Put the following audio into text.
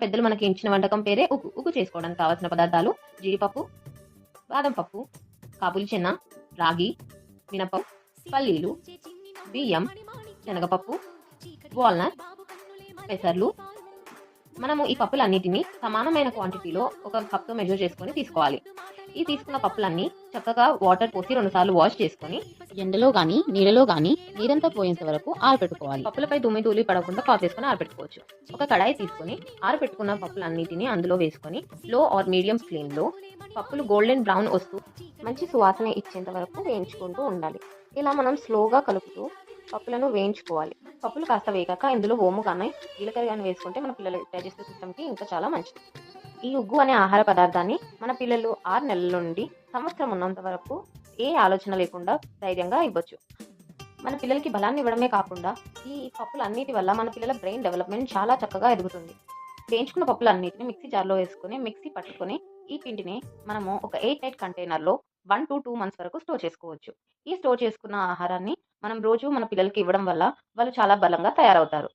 పెద్దలు మనకి ఇచ్చిన వంటకం పేరే ఉగ్గు ఉగ్గు చేసుకోవడానికి కావాల్సిన పదార్థాలు జీడిపప్పు బాదం పప్పు కాబూలి చెన్న రాగి మినపప్పు పల్లీలు బియ్యం శనగపప్పు వాల్నట్ పెసర్లు. మనము ఈ పప్పులన్నిటిని సమానమైన క్వాంటిటీలో ఒక కప్తో మెజర్ చేసుకొని తీసుకోవాలి. ఈ తీసుకున్న పప్పులన్నీ చక్కగా వాటర్ పోసి రెండుసార్లు వాష్ చేసుకొని ఎండలో గాని నీడలో గాని నీరంతా పోయేంత వరకు ఆరబెట్టుకోవాలి పప్పులపై దుమ్మి ధూళి పడకుండా కాఫ్ వేసుకొని ఆరబెట్టుకోవచ్చు ఒక కడాయి తీసుకొని ఆరబెట్టుకున్న పప్పులన్నిటిని అందులో వేసుకొని లో ఆర్ మీడియం ఫ్లేమ్లో పప్పులు గోల్డెన్ బ్రౌన్ వస్తూ మంచి సువాసన ఇచ్చేంత వరకు వేయించుకుంటూ ఉండాలి. ఇలా మనం స్లోగా కలుపుతూ పప్పులను వేయించుకోవాలి. పప్పులు కాస్త వేగాక ఇందులో ఓము కానీ జీలకర్ర కానీ వేసుకుంటే మన పిల్లల డైజెస్టివ్ సిస్టమ్కి ఇంకా చాలా మంచిది. ఈ ఉగ్గు అనే ఆహార పదార్థాన్ని మన పిల్లలు ఆరు నెలల నుండి సంవత్సరం ఉన్నంత వరకు ఏ ఆలోచన లేకుండా ధైర్యంగా ఇవ్వచ్చు. మన పిల్లలకి బలాన్ని ఇవ్వడమే కాకుండా ఈ పప్పులు అన్నిటి వల్ల మన పిల్లల బ్రెయిన్ డెవలప్మెంట్ చాలా చక్కగా ఎదుగుతుంది. వేయించుకున్న పప్పులు అన్నిటిని మిక్సీ జార్లో వేసుకుని మిక్సీ పట్టుకొని ఈ పిండిని మనము ఒక ఎయిట్ ఎయిట్ కంటైనర్లో వన్ టు టూ మంత్స్ వరకు స్టోర్ చేసుకోవచ్చు. ఈ స్టోర్ చేసుకున్న ఆహారాన్ని మనం రోజు మన పిల్లలకి ఇవ్వడం వల్ల వాళ్ళు చాలా బలంగా తయారవుతారు.